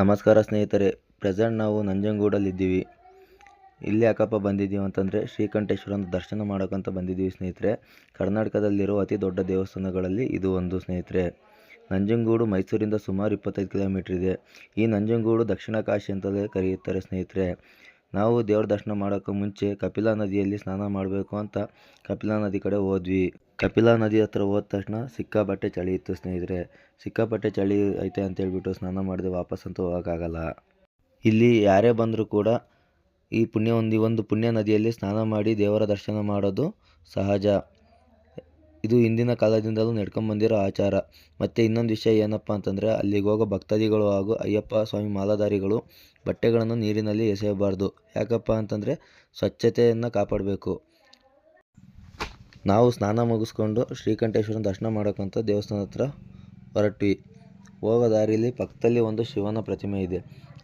ನಮಸ್ಕಾರ ಸ್ನೇಹಿತರೆ ಪ್ರೆಸೆಂಟ್ ನಾವು ನಂಜನಗೂಡಲ್ಲಿದ್ದೀವಿ. ಇಲ್ಲಿ ಯಾಕಪ್ಪ ಬಂದಿದ್ದೀವಿ ಅಂತಂದರೆ ಶ್ರೀಕಂಠೇಶ್ವರನ ದರ್ಶನ ಮಾಡೋಕ್ಕಂತ ಬಂದಿದ್ದೀವಿ ಸ್ನೇಹಿತರೆ. ಕರ್ನಾಟಕದಲ್ಲಿರೋ ಅತಿ ದೊಡ್ಡ ದೇವಸ್ಥಾನಗಳಲ್ಲಿ ಇದು ಒಂದು ಸ್ನೇಹಿತರೆ. ನಂಜನಗೂಡು ಮೈಸೂರಿಂದ ಸುಮಾರು ಇಪ್ಪತ್ತೈದು ಕಿಲೋಮೀಟ್ರ್ ಇದೆ. ಈ ನಂಜನಗೂಡು ದಕ್ಷಿಣ ಕಾಶಿ ಅಂತಲೇ ಕರೆಯುತ್ತಾರೆ ಸ್ನೇಹಿತರೆ. ನಾವು ದೇವ್ರ ದರ್ಶನ ಮಾಡೋಕ್ಕೂ ಮುಂಚೆ ಕಪಿಲಾ ನದಿಯಲ್ಲಿ ಸ್ನಾನ ಮಾಡಬೇಕು ಅಂತ ಕಪಿಲಾ ನದಿ ಕಡೆ ಹೋದ್ವಿ. ಕಪಿಲಾ ನದಿ ಹತ್ರ ಹೋದ ತಕ್ಷಣ ಸಿಕ್ಕಾಪಟ್ಟೆ ಚಳಿ ಇತ್ತು ಸ್ನೇಹಿತರೆ. ಸಿಕ್ಕಾಪಟ್ಟೆ ಚಳಿ ಐತೆ ಅಂತ ಹೇಳ್ಬಿಟ್ಟು ಸ್ನಾನ ಮಾಡಿದೆ ವಾಪಸ್ಸಂತೂ ಹೋಗೋಕ್ಕಾಗಲ್ಲ. ಇಲ್ಲಿ ಯಾರೇ ಬಂದರೂ ಕೂಡ ಈ ಪುಣ್ಯ ಒಂದು ಒಂದು ಪುಣ್ಯ ನದಿಯಲ್ಲಿ ಸ್ನಾನ ಮಾಡಿ ದೇವರ ದರ್ಶನ ಮಾಡೋದು ಸಹಜ. ಇದು ಹಿಂದಿನ ಕಾಲದಿಂದಲೂ ನಡ್ಕೊಂಬಂದಿರೋ ಆಚಾರ. ಮತ್ತು ಇನ್ನೊಂದು ವಿಷಯ ಏನಪ್ಪ ಅಂತಂದರೆ, ಅಲ್ಲಿಗೆ ಹೋಗೋ ಭಕ್ತಾದಿಗಳು ಹಾಗೂ ಅಯ್ಯಪ್ಪ ಸ್ವಾಮಿ ಮಾಲಾಧಾರಿಗಳು ಬಟ್ಟೆಗಳನ್ನು ನೀರಿನಲ್ಲಿ ಎಸೆಯಬಾರ್ದು. ಯಾಕಪ್ಪ ಅಂತಂದರೆ ಸ್ವಚ್ಛತೆಯನ್ನು ಕಾಪಾಡಬೇಕು. ನಾವು ಸ್ನಾನ ಮುಗಿಸ್ಕೊಂಡು ಶ್ರೀಕಂಠೇಶ್ವರನ ದರ್ಶನ ಮಾಡೋಕ್ಕಂತ ದೇವಸ್ಥಾನ ಹತ್ರ ಹೊರಟ್ವಿ. ಹೋಗೋ ದಾರಿಲಿ ಪಕ್ಕದಲ್ಲಿ ಒಂದು ಶಿವನ ಪ್ರತಿಮೆ ಇದೆ.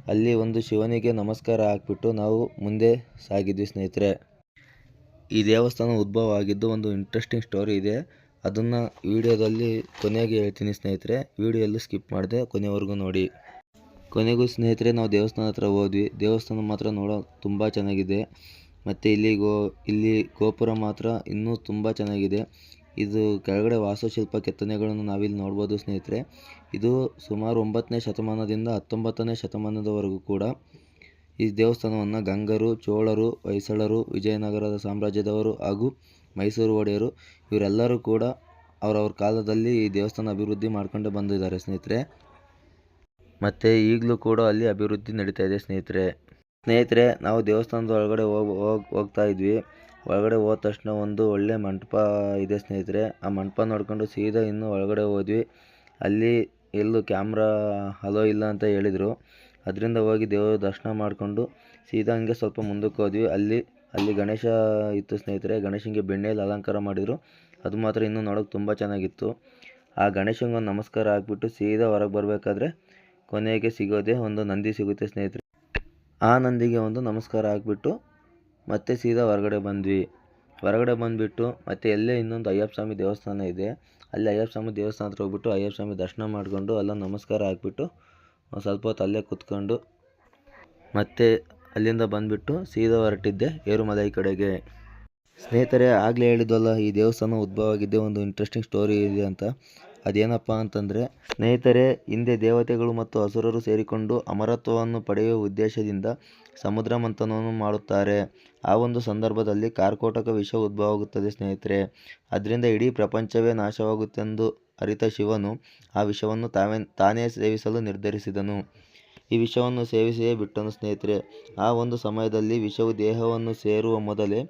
ಅಲ್ಲಿ ಒಂದು ಶಿವನಿಗೆ ನಮಸ್ಕಾರ ಹಾಕ್ಬಿಟ್ಟು ನಾವು ಮುಂದೆ ಸಾಗಿದ್ವಿ ಸ್ನೇಹಿತರೆ. ಈ ದೇವಸ್ಥಾನ ಉದ್ಭವ ಆಗಿದ್ದು ಒಂದು ಇಂಟ್ರೆಸ್ಟಿಂಗ್ ಸ್ಟೋರಿ ಇದೆ. ಅದನ್ನು ವಿಡಿಯೋದಲ್ಲಿ ಕೊನೆಗೆ ಹೇಳ್ತೀನಿ ಸ್ನೇಹಿತರೆ. ವಿಡಿಯೋಲ್ಲಿ ಸ್ಕಿಪ್ ಮಾಡಿದೆ ಕೊನೆವರೆಗೂ ನೋಡಿ. ಕೊನೆಗೂ ಸ್ನೇಹಿತರೆ, ನಾವು ದೇವಸ್ಥಾನ ಹತ್ರ ಹೋದ್ವಿ. ದೇವಸ್ಥಾನ ಮಾತ್ರ ನೋಡೋ ತುಂಬ ಚೆನ್ನಾಗಿದೆ. ಮತ್ತು ಇಲ್ಲಿ ಗೋ, ಇಲ್ಲಿ ಗೋಪುರ ಮಾತ್ರ ಇನ್ನೂ ತುಂಬ ಚೆನ್ನಾಗಿದೆ. ಇದು ಕೆಳಗಡೆ ವಾಸ್ತುಶಿಲ್ಪ ಕೆತ್ತನೆಗಳನ್ನು ನಾವಿಲ್ಲಿ ನೋಡ್ಬೋದು ಸ್ನೇಹಿತರೆ. ಇದು ಸುಮಾರು ಒಂಬತ್ತನೇ ಶತಮಾನದಿಂದ ಹತ್ತೊಂಬತ್ತನೇ ಶತಮಾನದವರೆಗೂ ಕೂಡ ಈ ದೇವಸ್ಥಾನವನ್ನು ಗಂಗರು, ಚೋಳರು, ಹೊಯ್ಸಳರು, ವಿಜಯನಗರದ ಸಾಮ್ರಾಜ್ಯದವರು ಹಾಗೂ ಮೈಸೂರು ಒಡೆಯರು ಇವರೆಲ್ಲರೂ ಕೂಡ ಅವರವ್ರ ಕಾಲದಲ್ಲಿ ಈ ದೇವಸ್ಥಾನ ಅಭಿವೃದ್ಧಿ ಮಾಡ್ಕೊಂಡು ಬಂದಿದ್ದಾರೆ ಸ್ನೇಹಿತರೆ. ಮತ್ತು ಈಗಲೂ ಕೂಡ ಅಲ್ಲಿ ಅಭಿವೃದ್ಧಿ ನಡೀತಾ ಇದೆ ಸ್ನೇಹಿತರೆ. ಸ್ನೇಹಿತರೆ, ನಾವು ದೇವಸ್ಥಾನದ ಒಳಗಡೆ ಹೋಗ್ ಹೋಗ್, ಹೋಗ್ತಾ ಇದ್ವಿ. ಒಳಗಡೆ ಹೋದ ತಕ್ಷಣ ಒಂದು ಒಳ್ಳೆ ಮಂಟಪ ಇದೆ ಸ್ನೇಹಿತರೆ. ಆ ಮಂಟಪ ನೋಡ್ಕೊಂಡು ಸೀದಾ ಇನ್ನೂ ಒಳಗಡೆ ಹೋದ್ವಿ. ಅಲ್ಲಿ ಎಲ್ಲೂ ಕ್ಯಾಮ್ರಾ ಹಲೋ ಇಲ್ಲ ಅಂತ ಹೇಳಿದರು. ಅದರಿಂದ ಹೋಗಿ ದೇವರ ದರ್ಶನ ಮಾಡಿಕೊಂಡು ಸೀದಾ ಹಂಗೆ ಸ್ವಲ್ಪ ಮುಂದಕ್ಕೆ ಹೋದ್ವಿ. ಅಲ್ಲಿ ಅಲ್ಲಿ ಗಣೇಶ ಇತ್ತು ಸ್ನೇಹಿತರೆ. ಗಣೇಶನಿಗೆ ಬೆಣ್ಣೆಯಲ್ಲಿ ಅಲಂಕಾರ ಮಾಡಿದರು. ಅದು ಮಾತ್ರ ಇನ್ನೂ ನೋಡೋಕೆ ತುಂಬ ಚೆನ್ನಾಗಿತ್ತು. ಆ ಗಣೇಶನಿಗೆ ಒಂದು ನಮಸ್ಕಾರ ಹಾಕ್ಬಿಟ್ಟು ಸೀದಾ ಹೊರಗೆ ಬರಬೇಕಾದ್ರೆ ಕೊನೆಗೆ ಸಿಗೋದೇ ಒಂದು ನಂದಿ ಸಿಗುತ್ತೆ ಸ್ನೇಹಿತರೆ. ಆ ನಂದಿಗೆ ಒಂದು ನಮಸ್ಕಾರ ಹಾಕ್ಬಿಟ್ಟು ಮತ್ತೆ ಸೀದಾ ಹೊರಗಡೆ ಬಂದ್ವಿ. ಹೊರಗಡೆ ಬಂದುಬಿಟ್ಟು ಮತ್ತೆ ಎಲ್ಲೇ ಇನ್ನೊಂದು ಅಯ್ಯಪ್ಪ ಸ್ವಾಮಿ ದೇವಸ್ಥಾನ ಇದೆ, ಅಲ್ಲಿ ಅಯ್ಯಪ್ಪ ಸ್ವಾಮಿ ದೇವಸ್ಥಾನ ಹತ್ರ ಹೋಗ್ಬಿಟ್ಟು ಅಯ್ಯಪ್ಪ ಸ್ವಾಮಿ ದರ್ಶನ ಮಾಡಿಕೊಂಡು ಎಲ್ಲ ನಮಸ್ಕಾರ ಹಾಕ್ಬಿಟ್ಟು ಸ್ವಲ್ಪ ಹೊತ್ತು ಅಲ್ಲೇ ಕೂತ್ಕೊಂಡು ಮತ್ತೆ ಅಲ್ಲಿಂದ ಬಂದುಬಿಟ್ಟು ಸೀದಾ ಹೊರಟಿದ್ದೆ ಏರುಮಲೈ ಕಡೆಗೆ. ಸ್ನೇಹಿತರೆ, ಆಗಲೇ ಹೇಳಿದ್ವಲ್ಲ, ಈ ದೇವಸ್ಥಾನ ಉದ್ಭವ ಆಗಿದ್ದೆ ಒಂದು ಇಂಟ್ರೆಸ್ಟಿಂಗ್ ಸ್ಟೋರಿ ಇದೆ ಅಂತ. ಅದೇನಪ್ಪ ಅಂತಂದರೆ, ಸ್ನೇಹಿತರೆ, ಹಿಂದೆ ದೇವತೆಗಳು ಮತ್ತು ಅಸುರರು ಸೇರಿಕೊಂಡು ಅಮರತ್ವವನ್ನು ಪಡೆಯುವ ಉದ್ದೇಶದಿಂದ ಸಮುದ್ರ ಮಂಥನವನ್ನು ಮಾಡುತ್ತಾರೆ. ಆ ಒಂದು ಸಂದರ್ಭದಲ್ಲಿ ಕಾರ್ಕೋಟಕ ವಿಷ ಉದ್ಭವವಾಗುತ್ತದೆ ಸ್ನೇಹಿತರೆ. ಅದರಿಂದ ಇಡೀ ಪ್ರಪಂಚವೇ ನಾಶವಾಗುತ್ತೆಂದು ಅರಿತ ಶಿವನು ಆ ವಿಷವನ್ನು ತಾವೇ, ತಾನೇ ಸೇವಿಸಲು ನಿರ್ಧರಿಸಿದನು. ಈ ವಿಷವನ್ನು ಸೇವಿಸಿಯೇ ಬಿಟ್ಟನು ಸ್ನೇಹಿತರೆ. ಆ ಒಂದು ಸಮಯದಲ್ಲಿ ವಿಷವು ದೇಹವನ್ನು ಸೇರುವ ಮೊದಲೇ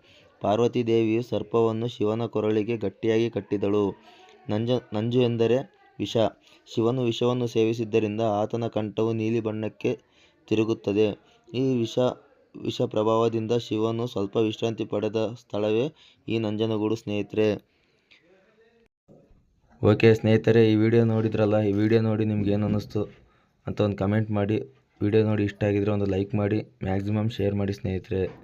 ಪಾರ್ವತಿ ದೇವಿಯು ಸರ್ಪವನ್ನು ಶಿವನ ಕೊರಳಿಗೆ ಗಟ್ಟಿಯಾಗಿ ಕಟ್ಟಿದಳು. ನಂಜ, ನಂಜು ಎಂದರೆ ವಿಷ. ಶಿವನು ವಿಷವನ್ನು ಸೇವಿಸಿದ್ದರಿಂದ ಆತನ ಕಂಠವು ನೀಲಿ ಬಣ್ಣಕ್ಕೆ ತಿರುಗುತ್ತದೆ. ಈ ವಿಷ ವಿಷ ಪ್ರಭಾವದಿಂದ ಶಿವನು ಸ್ವಲ್ಪ ವಿಶ್ರಾಂತಿ ಪಡೆದ ಸ್ಥಳವೇ ಈ ನಂಜನಗೂಡು ಸ್ನೇಹಿತರೆ. ಓಕೆ ಸ್ನೇಹಿತರೆ, ಈ ವಿಡಿಯೋ ನೋಡಿದ್ರಲ್ಲ? ಈ ವಿಡಿಯೋ ನೋಡಿ ನಿಮ್ಗೆ ಏನು ಅನ್ನಿಸ್ತು ಅಂತ ಒಂದು ಕಮೆಂಟ್ ಮಾಡಿ. ವಿಡಿಯೋ ನೋಡಿ ಇಷ್ಟ ಆಗಿದ್ರೆ ಒಂದು ಲೈಕ್ ಮಾಡಿ, ಮ್ಯಾಕ್ಸಿಮಮ್ ಶೇರ್ ಮಾಡಿ ಸ್ನೇಹಿತರೆ.